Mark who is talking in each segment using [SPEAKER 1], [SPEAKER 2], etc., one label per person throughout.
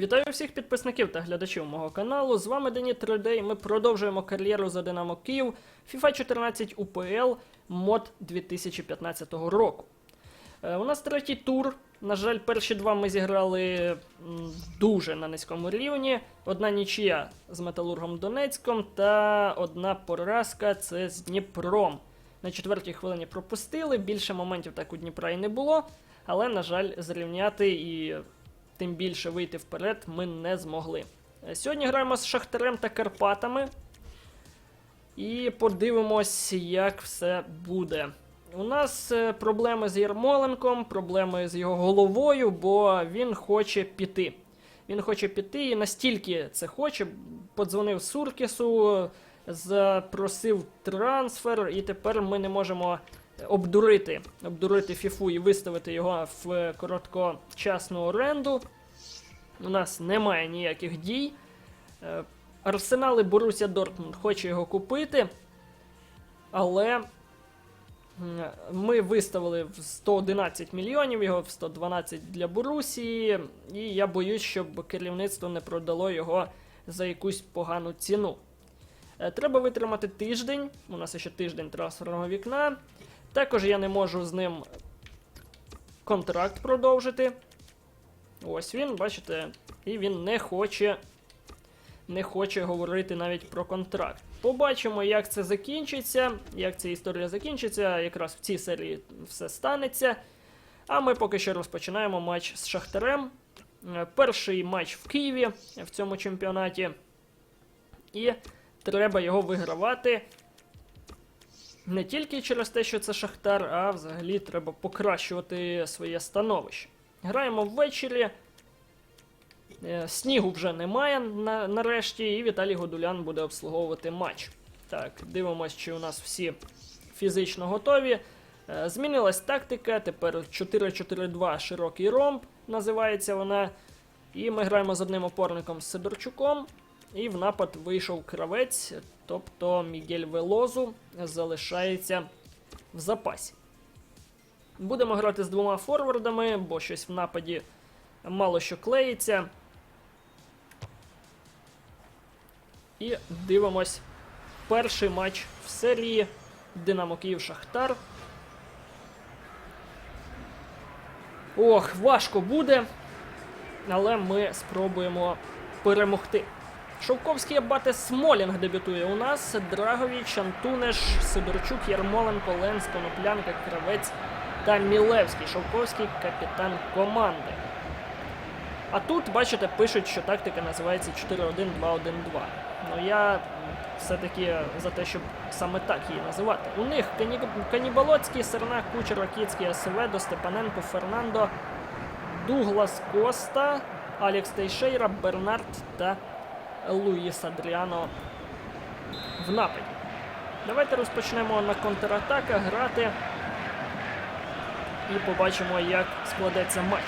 [SPEAKER 1] Вітаю всіх підписників та глядачів мого каналу. З вами Дені 3D і ми продовжуємо кар'єру за Динамо Київ FIFA 14 UPL мод 2015 року. Е, у нас третій тур. На жаль, перші два ми зіграли дуже на низькому рівні. Одна нічия з Металургом Донецьком та одна поразка це з Дніпром. На четвертій хвилині пропустили, більше моментів так у Дніпра і не було, але, на жаль, зрівняти і тим більше вийти вперед ми не змогли. Е, Сьогодні граємо з Шахтарем та Карпатами. І подивимось, як все буде. У нас е, проблеми з Єрмоленком, проблеми з його головою, бо він хоче піти. Він хоче піти і настільки це хоче. Подзвонив Суркісу, запросив трансфер, і тепер ми не можемо обдурити, обдурити Фіфу і виставити його в короткочасну оренду. У нас немає ніяких дій. Е, Арсенал і Боруся Дортмунд хоче його купити, але ми виставили в 111 мільйонів його, в 112 для Борусії, і я боюсь, щоб керівництво не продало його за якусь погану ціну. Е, Треба витримати тиждень. У нас ще тиждень трансферного вікна. Також я не можу з ним контракт продовжити. Ось він, бачите, і він не хоче, не хоче говорити навіть про контракт. Побачимо, як це закінчиться, як ця історія закінчиться. Якраз в цій серії все станеться. А ми поки що розпочинаємо матч з Шахтарем. Е, Перший матч в Києві в цьому чемпіонаті. І треба його вигравати. Не тільки через те, що це Шахтар, а взагалі треба покращувати своє становище. Граємо ввечері. Е, Снігу вже немає на, нарешті, і Віталій Годулян буде обслуговувати матч. Так, дивимось, чи у нас всі фізично готові. Е, Змінилась тактика, тепер 4-4-2 широкий ромб називається вона. І ми граємо з одним опорником з Сидорчуком. І в напад вийшов кравець, тобто Мігель Велозу залишається в запасі. Будемо грати з двома форвардами, бо щось в нападі мало що клеїться. І дивимось перший матч в серії Динамо Київ Шахтар. Ох, важко буде, але ми спробуємо перемогти. Шовковський Абате Смолінг дебютує у нас. Драговіч, Антунеш, Сидорчук, Ярмоленко, Ленс, Коноплянка, Кравець та Мілевський. Шовковський капітан команди. А тут, бачите, пишуть, що тактика називається 4-1-2-1-2. Ну я все-таки за те, щоб саме так її називати. У них Кані... Каніболоцький, Серна, Кучер, Ракіцький, Асеведо, Степаненко, Фернандо, Дуглас Коста, Алекс Тейшейра, Бернард та Луїс Адріано в нападі. Давайте розпочнемо на контратаках грати і побачимо, як складеться матч.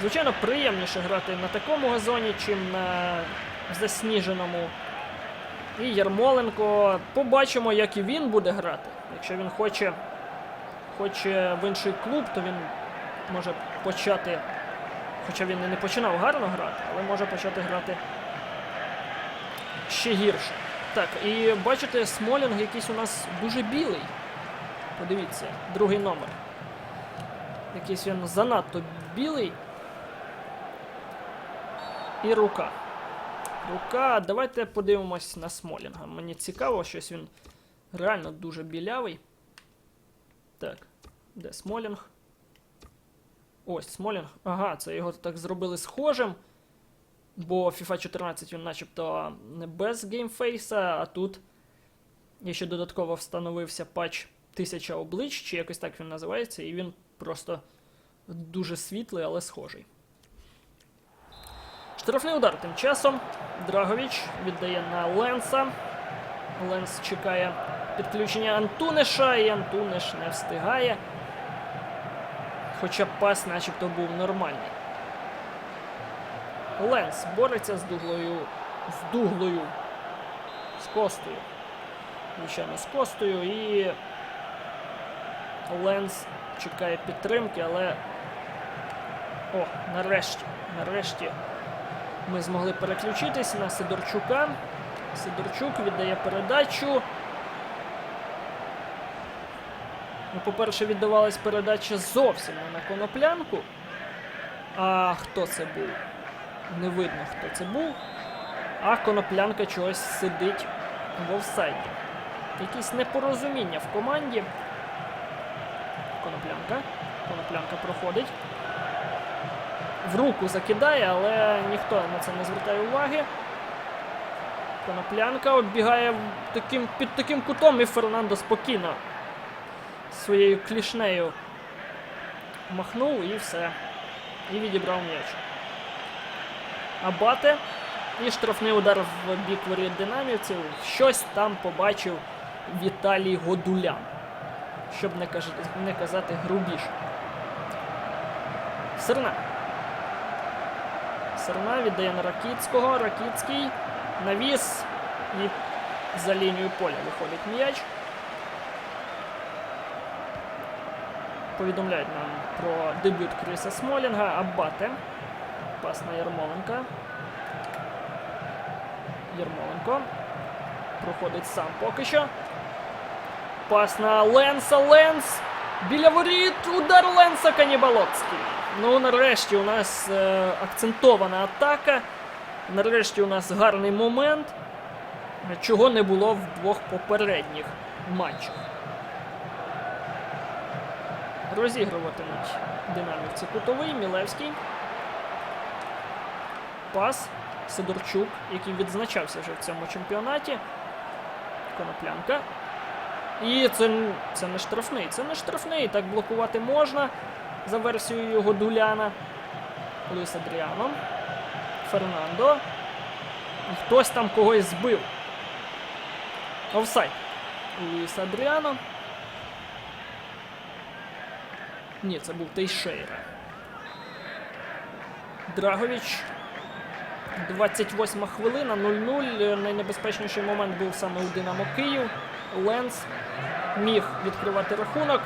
[SPEAKER 1] Звичайно, приємніше грати на такому газоні, чим на засніженому. І Ярмоленко. Побачимо, як і він буде грати. Якщо він хоче, хоче в інший клуб, то він може почати. Хоча він і не починав гарно грати, але може почати грати ще гірше. Так, і бачите, Смолінг якийсь у нас дуже білий. Подивіться, другий номер. Якийсь він занадто білий. І рука. Рука. Давайте подивимось на Смолінга. Мені цікаво, щось він реально дуже білявий. Так, де Смолінг? Ось Смолінг. Ага, це його так зробили схожим. Бо FIFA 14 він начебто не без геймфейса, а тут я ще додатково встановився патч 1000 облич, чи якось так він називається, і він просто дуже світлий, але схожий. Штрафний удар тим часом. Драговіч віддає на Ленса. Ленс чекає підключення Антунеша, і Антунеш не встигає. Хоча пас начебто був нормальний. Ленс бореться з дуглою. з дуглою. З костою. Звичайно, з костою і. Ленс чекає підтримки, але. О, нарешті. Нарешті Ми змогли переключитись на Сидорчука. Сидорчук віддає передачу. Ну, по-перше, віддавалась передача зовсім не на коноплянку. А хто це був? Не видно, хто це був. А коноплянка чогось сидить в офсайді. Якісь непорозуміння в команді. Коноплянка. Коноплянка проходить. В руку закидає, але ніхто на це не звертає уваги. Коноплянка оббігає таким, під таким кутом, і Фернандо спокійно своєю клішнею махнув і все. І відібрав м'яч. Абате. І штрафний удар в бік динамівців. Щось там побачив Віталій Годулян. Щоб не, казати грубіш. Серна. Серна віддає на Ракіцького. Ракіцький навіс і за лінію поля виходить м'яч. Повідомляють нам про дебют Криса Смолінга. Аббате. Пас на Ярмоленка. Ярмоленко. Проходить сам поки що. Пас на Ленса. Ленс. Біля воріт. Удар Ленса Канібалоцький. Ну, нарешті у нас е, акцентована атака. Нарешті у нас гарний момент. Чого не було в двох попередніх матчах. Розігруватимуть динамівці кутовий, Мілевський. Пас. Сидорчук, який відзначався вже в цьому чемпіонаті. Коноплянка. І це, це не штрафний. Це не штрафний. Так блокувати можна за версією його Дуляна. Луїс Адріано. Фернандо. Хтось там когось збив. Офсайд. Луїс Адріано. Ні, це був Тейшейра. Драгович. 28 хвилина, 0-0. Найнебезпечніший момент був саме у Динамо Київ. Ленс міг відкривати рахунок.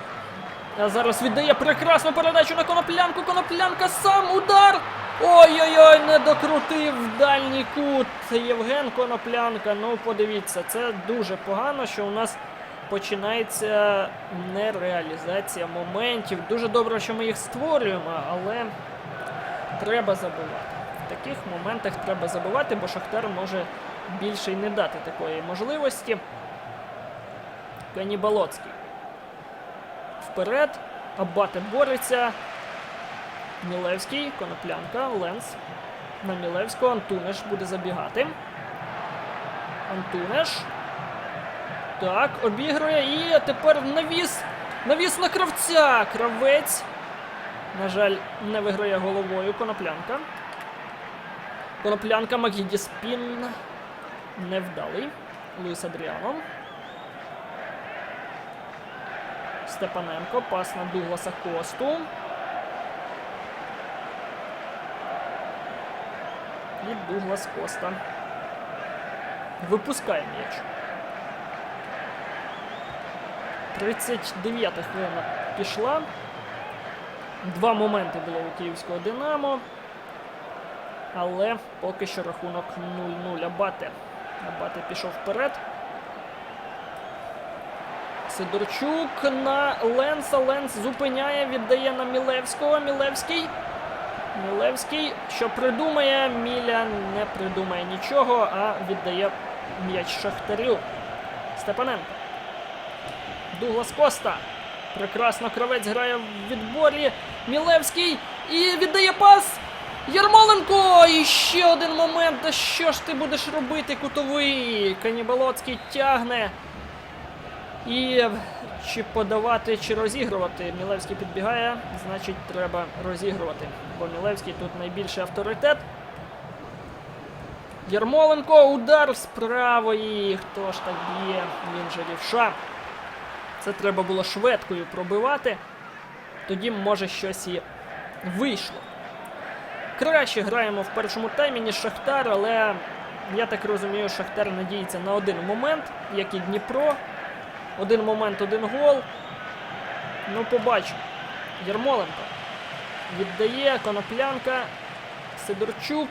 [SPEAKER 1] А зараз віддає прекрасну передачу на коноплянку. Коноплянка сам удар. Ой-ой-ой, не докрутив дальній кут. Євген Коноплянка. Ну, подивіться, це дуже погано, що у нас починається нереалізація моментів. Дуже добре, що ми їх створюємо, але треба забувати. Таких моментах треба забувати, бо Шахтар може більше й не дати такої можливості. Канібалоцький. Вперед. Абате бореться. Мілевський, Коноплянка, Ленс. На Мілевського Антунеш буде забігати. Антунеш. Так, обігрує і тепер навіс. Навіс на кравця. Кравець. На жаль, не виграє головою Коноплянка. Коноплянка Магіді Спін. Невдалий. Луїс Адріано. Степаненко. Пас на Дугласа Косту. І Дуглас Коста. Випускає м'яч. 39-та хвилина пішла. Два моменти було у київського Динамо. Але поки що рахунок 0-0 Абате. Абате пішов вперед. Сидорчук на Ленса. Ленс зупиняє, віддає на Мілевського. Мілевський. Мілевський, що придумає, Міля не придумає нічого, а віддає м'яч Шахтарю. Степаненко. Дуглас Коста. Прекрасно кравець грає в відборі. Мілевський і віддає пас. Ярмоленко! І ще один момент. Та що ж ти будеш робити, кутовий? Канібалоцький тягне. І чи подавати, чи розігрувати. Мілевський підбігає, значить треба розігрувати. Бо Мілевський тут найбільший авторитет. Ярмоленко, удар з правої. Хто ж так б'є? Він же лівша. Це треба було швидкою пробивати. Тоді, може, щось і вийшло. Краще граємо в першому таймі, ніж Шахтар, але я так розумію, Шахтар надіється на один момент, як і Дніпро. Один момент, один гол. Ну, побачимо. Ярмоленко віддає Коноплянка, Сидорчук.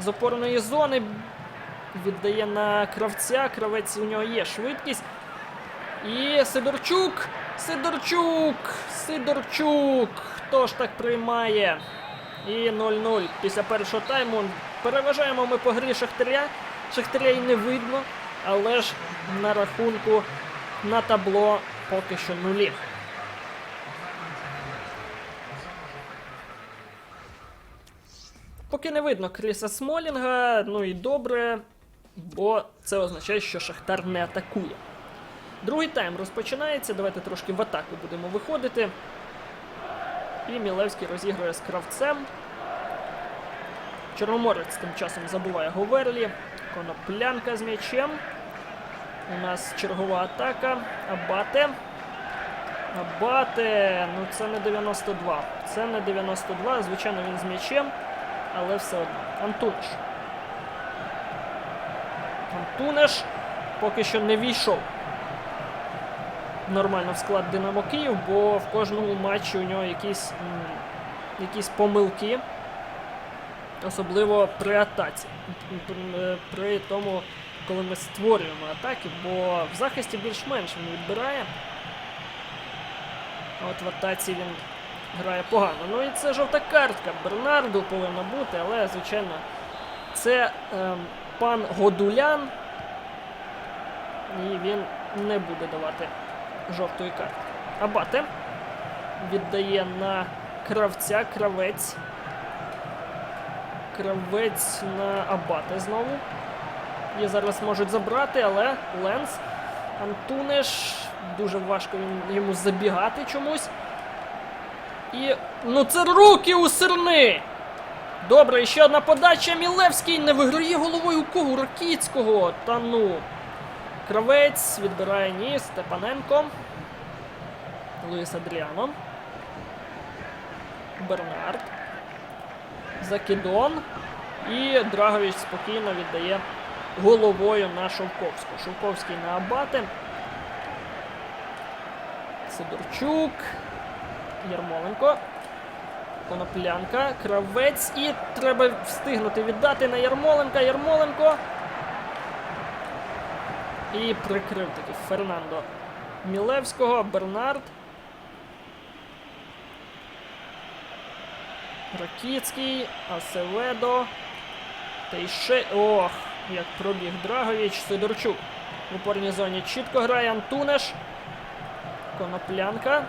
[SPEAKER 1] з опорної зони. Віддає на кравця. Кравець у нього є швидкість. І Сидорчук. Сидорчук. Сидорчук. Хто ж так приймає? І 0-0 після першого тайму. Переважаємо ми по грі Шахтаря. Шахтаря і не видно, але ж на рахунку на табло поки що нулі. Поки не видно Кріса Смолінга, ну і добре, бо це означає, що Шахтар не атакує. Другий тайм розпочинається. Давайте трошки в атаку будемо виходити. І Мілевський розігрує з кравцем. Чорноморець тим часом забуває Говерлі. Коноплянка з м'ячем. У нас чергова атака. Абате. Абате. Ну це не 92. Це не 92. Звичайно, він з м'ячем, але все одно. Антунеш. Антунеш поки що не війшов нормально в склад Динамо Київ, бо в кожному матчі у нього якісь, якісь помилки. Особливо при атаці. Е, При тому, коли ми створюємо атаки, бо в захисті більш-менш він відбирає. А от в атаці він грає погано. Ну і це жовта картка. Бернарду повинна бути, але, звичайно, це ем, пан Годулян. І він не буде давати жовтої картки. Абате віддає на кравця, кравець. Кравець на Абате знову. І зараз можуть забрати, але Ленс. Антунеш. Дуже важко йому забігати чомусь. І. Ну це руки у сирни! Добре, і ще одна подача. Мілевський не виграє головою у кого? Ракіцького. Та ну. Кравець відбирає ні. Степаненко. Луїс Адріано. Бернард. Закидон. І Драгович спокійно віддає головою на Шовковську. Шовковський на Абати. Сидорчук. Ярмоленко. Коноплянка. Кравець. І треба встигнути віддати на Ярмоленка. Ярмоленко. І прикрив таки Фернандо Мілевського. Бернард. Ракіцький, Асеведо. Ще. Ох, як пробіг Драгович, Сидорчук. В опорній зоні чітко грає Антунеш. Коноплянка.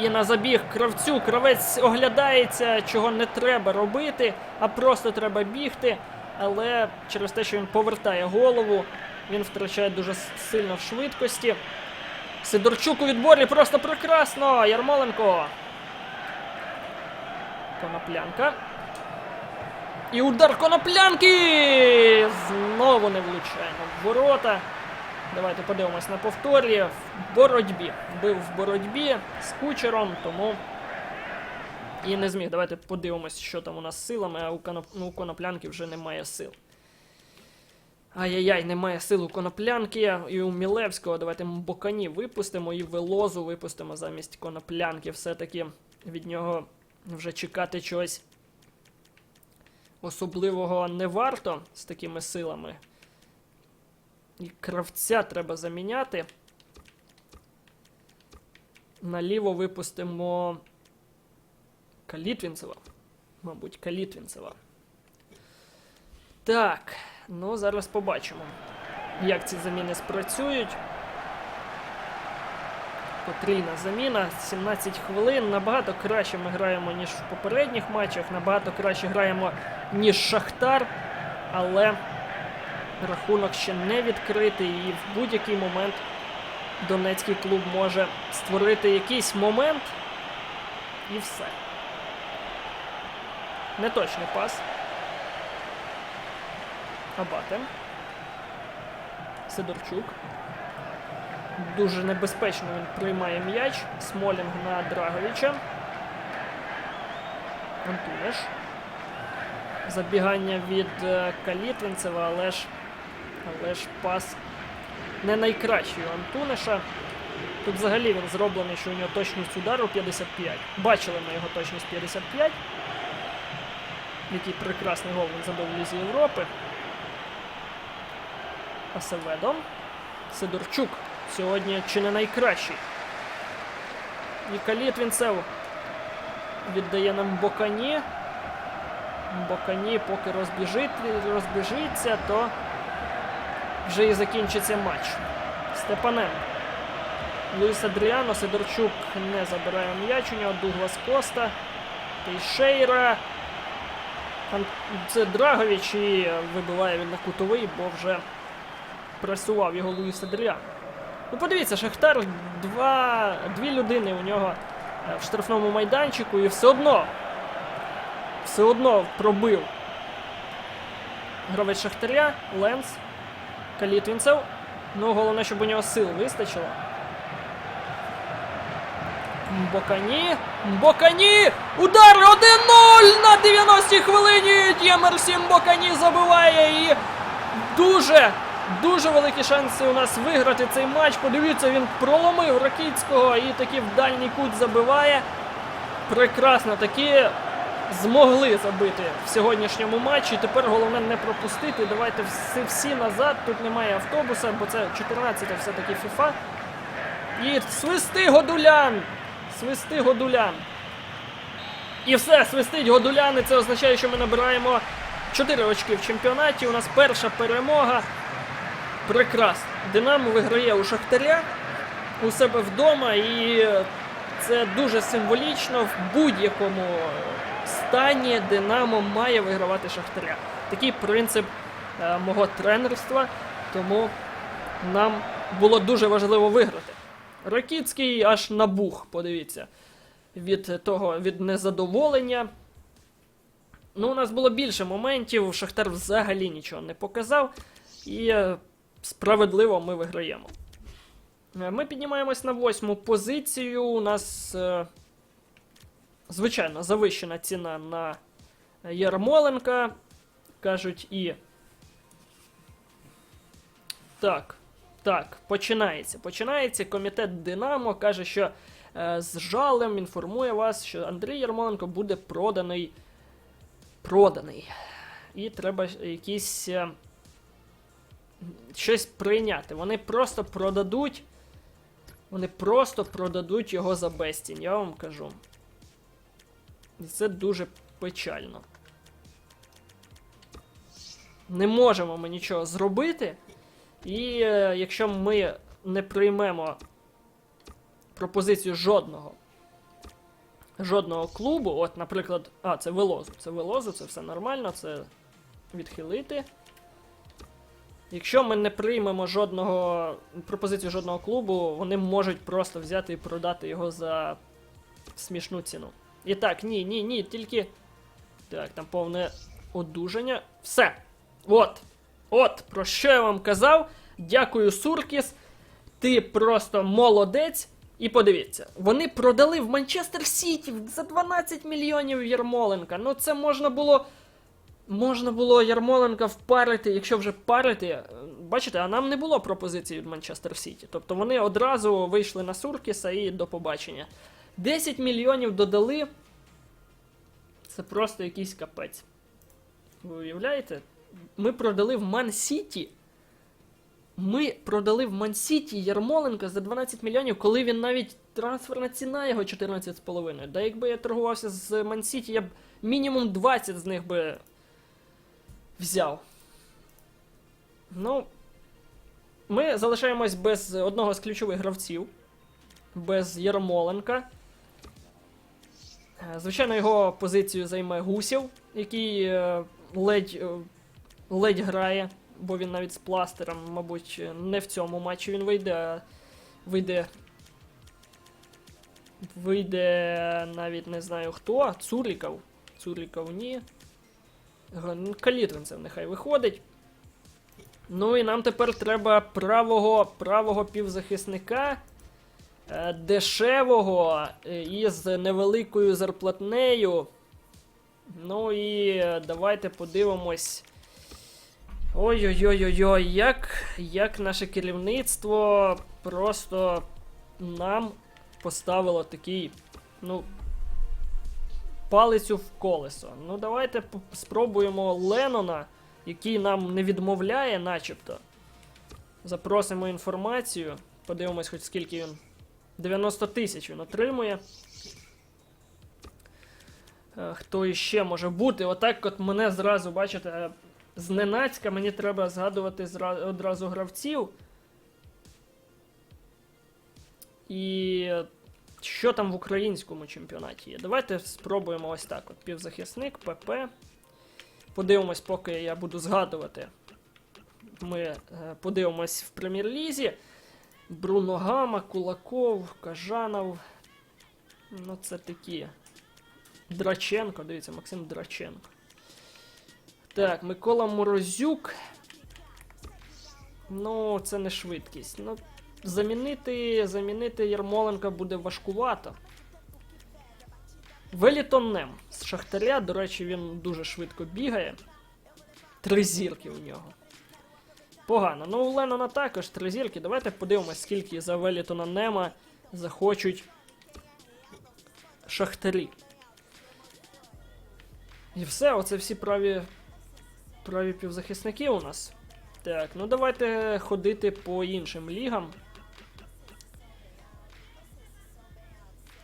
[SPEAKER 1] І на забіг кравцю. Кравець оглядається, чого не треба робити, а просто треба бігти. Але через те, що він повертає голову, він втрачає дуже сильно в швидкості. Сидорчук у відборі просто прекрасно! Ярмоленко. Коноплянка. І удар коноплянки! Знову не влучаємо ворота. Давайте подивимось на повторі. В боротьбі. Бив в боротьбі з кучером, тому і не зміг. Давайте подивимось, що там у нас з силами, а у, коноп... ну, у коноплянки вже немає сил. Ай-яй-яй, немає сил у коноплянки і у Мілевського. Давайте Бокані випустимо і Велозу випустимо замість коноплянки. Все-таки від нього вже чекати чогось особливого не варто з такими силами. І кравця треба заміняти. Наліво випустимо Калітвінцева. Мабуть, Калітвінцева. Так, ну зараз побачимо, як ці заміни спрацюють. Потрійна заміна, 17 хвилин. Набагато краще ми граємо, ніж в попередніх матчах. Набагато краще граємо, ніж Шахтар. Але рахунок ще не відкритий, і в будь-який момент Донецький клуб може створити якийсь момент і все. Неточний пас. Абате. Сидорчук. Дуже небезпечно він приймає м'яч. Смолінг на Драговича. Антунеш. Забігання від е, Калітвінцева, але ж, але ж пас не найкращий у Антунеша. Тут взагалі він зроблений, що у нього точність удару 55. Бачили ми його точність 55. який прекрасний гол він забив в Лізі Європи. Асеведо. Сидорчук сьогодні чи не найкращий. І Калітвінцев віддає нам Бокані. Бокані поки розбіжить, розбіжиться, то вже і закінчиться матч. Степаненко. Луїс Адріано, Сидорчук не забирає м'яч, у нього Дуглас Коста, Тейшейра. Це Драгович і вибиває він на кутовий, бо вже пресував його Луїс Адріано. Ну подивіться, Шахтар два, дві людини у нього е, в штрафному майданчику і все одно все одно пробив гравець Шахтаря, Ленс, Калітвінцев. Ну, головне, щоб у нього сил вистачило. Мбокані. Мбокані! Удар 1-0 на 90-й хвилині! Дємерсі Мбокані забиває і дуже, дуже великі шанси у нас виграти цей матч. Подивіться, він проломив Ракітського і таки в дальній кут забиває. Прекрасно, таки змогли забити в сьогоднішньому матчі. Тепер головне не пропустити. Давайте всі, всі назад. Тут немає автобуса, бо це 14 все-таки FIFA. І свисти Годулян! Свисти Годулян. І все, свистить Годулян, і це означає, що ми набираємо 4 очки в чемпіонаті. У нас перша перемога. Прекрасно. Динамо виграє у Шахтаря у себе вдома, і це дуже символічно в будь-якому стані Динамо має вигравати Шахтаря. Такий принцип е, мого тренерства, тому нам було дуже важливо виграти. Ракіцький аж набух, подивіться, від того, від незадоволення. Ну, у нас було більше моментів, Шахтар взагалі нічого не показав, і е, справедливо ми виграємо. Е, Ми піднімаємось на восьму позицію. У нас, е, звичайно, завищена ціна на Ярмоленка. Кажуть, і. Так. Так, починається. Починається. Комітет Динамо каже, що е, з жалем інформує вас, що Андрій Ярмоленко буде проданий. Проданий. І треба якісь. Е, щось прийняти. Вони просто продадуть. Вони просто продадуть його за безцінь, я вам кажу. І це дуже печально. Не можемо ми нічого зробити. І е, якщо ми не приймемо пропозицію жодного жодного клубу, от, наприклад, а, це Велозу. Це Велозу, це все нормально, це відхилити. Якщо ми не приймемо жодного пропозицію жодного клубу, вони можуть просто взяти і продати його за смішну ціну. І так, ні, ні, ні, тільки. Так, там повне одужання. Все. От. От, про що я вам казав. Дякую, Суркіс. Ти просто молодець. І подивіться, вони продали в Манчестер Сіті за 12 мільйонів Ярмоленка. Ну це можна було. Можна було Ярмоленка впарити, якщо вже парити. е, Бачите, а нам не було пропозиції від Манчестер Сіті. Тобто вони одразу вийшли на Суркіса і до побачення. 10 мільйонів додали. Це просто якийсь капець. Ви уявляєте? Ми продали в Ман Сіті. Ми продали в Ман Сіті Ярмоленка за 12 мільйонів, коли він навіть трансферна ціна його 14,5. Да якби я торгувався з Ман Сіті, я б мінімум 20 з них би взяв. Ну, ми залишаємось без одного з ключових гравців, без Ярмоленка. Е, Звичайно, його позицію займе Гусів, який е, ледь, е, ледь грає, бо він навіть з пластером, мабуть, не в цьому матчі він вийде, а вийде. Вийде навіть не знаю хто. Цуріков. Цуріков ні. Ну, Калітвинцев нехай виходить. Ну і нам тепер треба правого, правого півзахисника. е, Дешевого е, із невеликою зарплатнею. Ну і давайте подивимось. Ой-ой-ой-ой, як, як наше керівництво просто нам поставило такий, ну, палицю в колесо. Ну, давайте спробуємо Леннона, який нам не відмовляє, начебто. Запросимо інформацію. Подивимось, хоч скільки він. 90 тисяч він отримує. Е, Хто іще може бути? Отак от мене зразу, бачите, е, зненацька мені треба згадувати одразу гравців. І що там в українському чемпіонаті є? Давайте спробуємо ось так. От півзахисник, ПП. Подивимось, поки я буду згадувати. Ми е, подивимось в прем'єр-лізі. Бруно Гама, Кулаков, Кажанов. Ну, це такі. Драченко, дивіться, Максим Драченко. Так, Микола Морозюк. Ну, це не швидкість. Ну, замінити, замінити Ярмоленка буде важкувато. Велітон Нем з Шахтаря, до речі, він дуже швидко бігає. Три зірки у нього. Погано. Ну, у Леннона також три зірки. Давайте подивимось, скільки за Велітона Нема захочуть Шахтарі. І все, оце всі праві, праві півзахисники у нас. Так, ну давайте ходити по іншим лігам.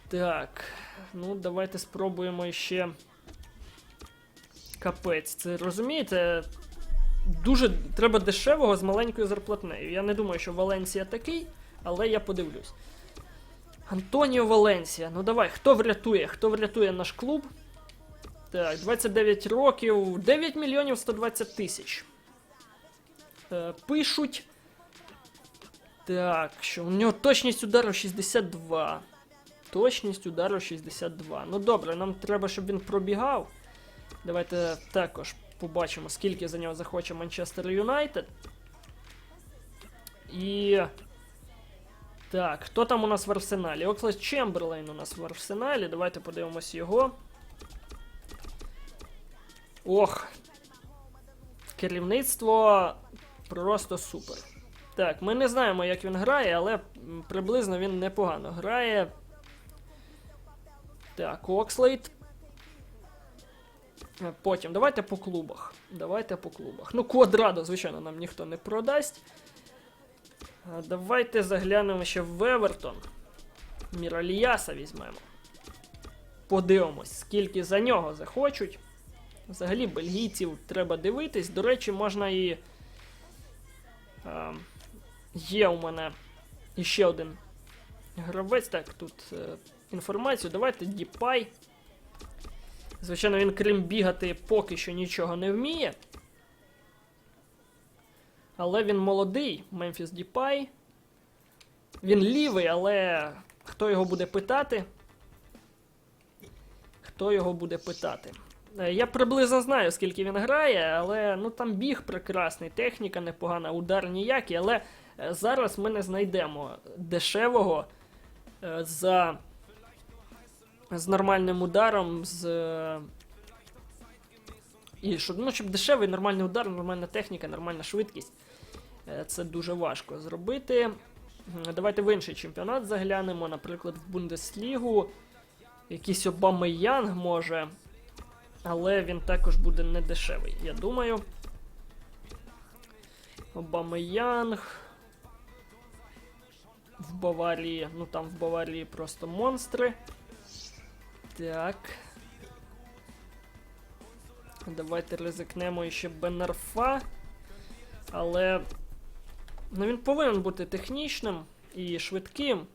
[SPEAKER 1] Так, ну давайте спробуємо ще. Капець, це розумієте? Дуже треба дешевого з маленькою зарплатнею. Я не думаю, що Валенсія такий, але я подивлюсь. Антоніо Валенсія. Ну давай, хто врятує? Хто врятує наш клуб? Так, 29 років, 9 мільйонів 120 тисяч. Е, пишуть. Так, що у нього точність удару 62. Точність удару 62. Ну добре, нам треба, щоб він пробігав. Давайте також побачимо, скільки за нього захоче Манчестер Юнайтед. І. Так, хто там у нас в арсеналі? Окслес Чемберлейн у нас в арсеналі. Давайте подивимось його. Ох. Керівництво просто супер. Так, ми не знаємо, як він грає, але приблизно він непогано грає. Так, Окслейд. Е, Потім, давайте по клубах. Давайте по клубах. Ну, квадрадо, звичайно, нам ніхто не продасть. Давайте заглянемо ще в Евертон. Міраліяса візьмемо. Подивимось, скільки за нього захочуть. Взагалі, бельгійців треба дивитись. До речі, можна і. Е, є у мене іще один гравець. Так, тут е, інформацію. Давайте Діпай. Звичайно, він крім бігати поки що нічого не вміє. Але він молодий, Мемфіс Діпай. Він лівий, але хто його буде питати? Хто його буде питати? Е, Я приблизно знаю, скільки він грає, але ну там біг прекрасний, техніка непогана, удар ніякий, але е, зараз ми не знайдемо дешевого е, за з нормальним ударом, з. е, І щоб, ну, щоб дешевий нормальний удар, нормальна техніка, нормальна швидкість. Е, Це дуже важко зробити. Давайте в інший чемпіонат заглянемо, наприклад, в Бундеслігу. Якийсь Обамеянг може. Але він також буде не дешевий, я думаю. Обамеянг. В Баварії. Ну там в Баварії просто монстри. Так. Давайте ризикнемо ще Бенарфа. Але. Ну він повинен бути технічним і швидким.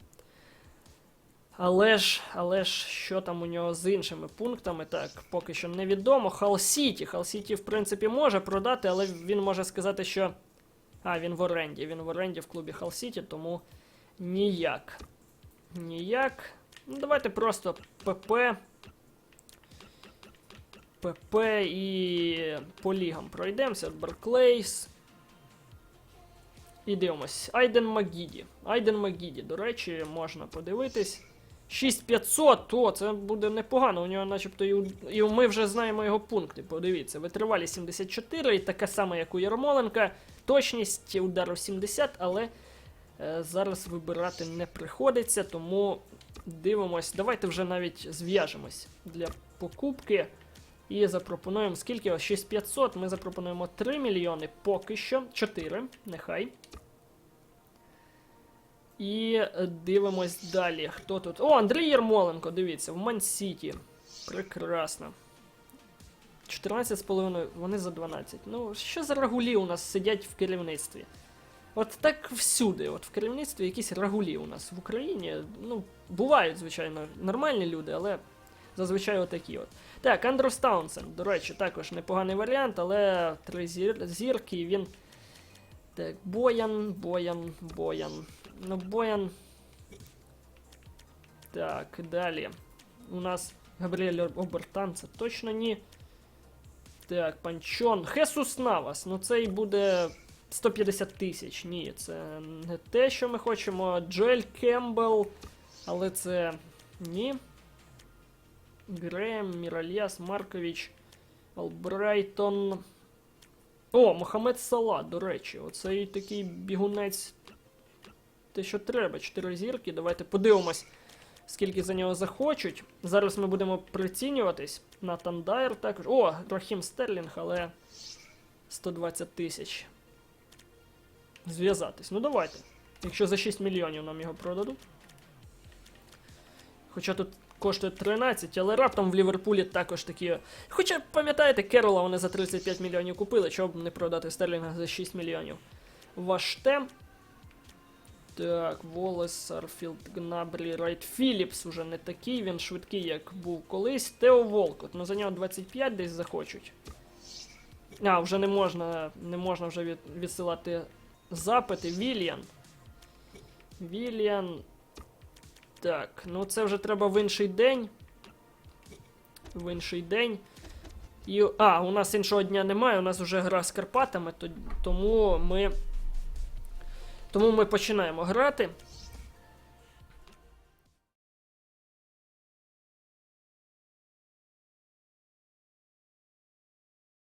[SPEAKER 1] Але ж, але ж, що там у нього з іншими пунктами, так, поки що невідомо. Хал Сіті. Хал Сіті, в принципі, може продати, але він може сказати, що. А, він в оренді. Він в оренді в клубі Хал Сіті, тому ніяк. Ніяк. Ну, давайте просто ПП. ПП і по лігам пройдемося. Барклейс. І дивимось. Айден Магіді. Айден Магіді, до речі, можна подивитись. 6500, о, це буде непогано. У нього, начебто, і, у- і ми вже знаємо його пункти. Подивіться, витривалі 74, і така сама, як у Ярмоленка. Точність удару 70, але е, зараз вибирати не приходиться, тому Дивимось, давайте вже навіть зв'яжемось для покупки. І запропонуємо скільки? 6500. Ми запропонуємо 3 мільйони поки що. 4, нехай. І дивимось далі. Хто тут? О, Андрій Єрмоленко, дивіться, в Ман-Сіті. Прекрасно. 14,5, вони за 12. Ну, що за рагулі у нас сидять в керівництві? От так всюди, от в керівництві якісь рагулі у нас в Україні. Ну, бувають, звичайно, нормальні люди, але зазвичай отакі от. Так, Андрюс Таунсенд, до речі, також непоганий варіант, але три зір... зірки, він. Так, Боян, Боян, Боян. Ну, Боян. Так, далі. У нас Габріель Обертан, це точно ні. Так, Панчон. Хесус Навас. Ну цей буде 150 тисяч. Ні, це не те, що ми хочемо. Джоель Кембл. Але це. Ні. Грем, Міральяс, Маркович, Албрайтон. О, Мохамед Сала, до речі, оцей такий бігунець. Те, що треба, 4 зірки. Давайте подивимось, скільки за нього захочуть. Зараз ми будемо прицінюватись. Натан Дайер також. О, Рахім Стерлінг, але 120 тисяч. Зв'язатись. Ну давайте. Якщо за 6 мільйонів нам його продадуть. Хоча тут коштує 13, але раптом в Ліверпулі також такі. Хоча, пам'ятаєте, Керола вони за 35 мільйонів купили, чого б не продати Стерлінга за 6 мільйонів. Ваште. Так, Волес, Сарфілд, Гнабрі, Райт Філіпс уже не такий, він швидкий, як був колись. Тео Волкот, ну за нього 25 десь захочуть. А, вже не можна, не можна вже від, відсилати запити. Вільян. Вільян. Так, ну це вже треба в інший день. В інший день. І, а, у нас іншого дня немає, у нас вже гра з Карпатами, то, тому ми. Тому ми починаємо грати.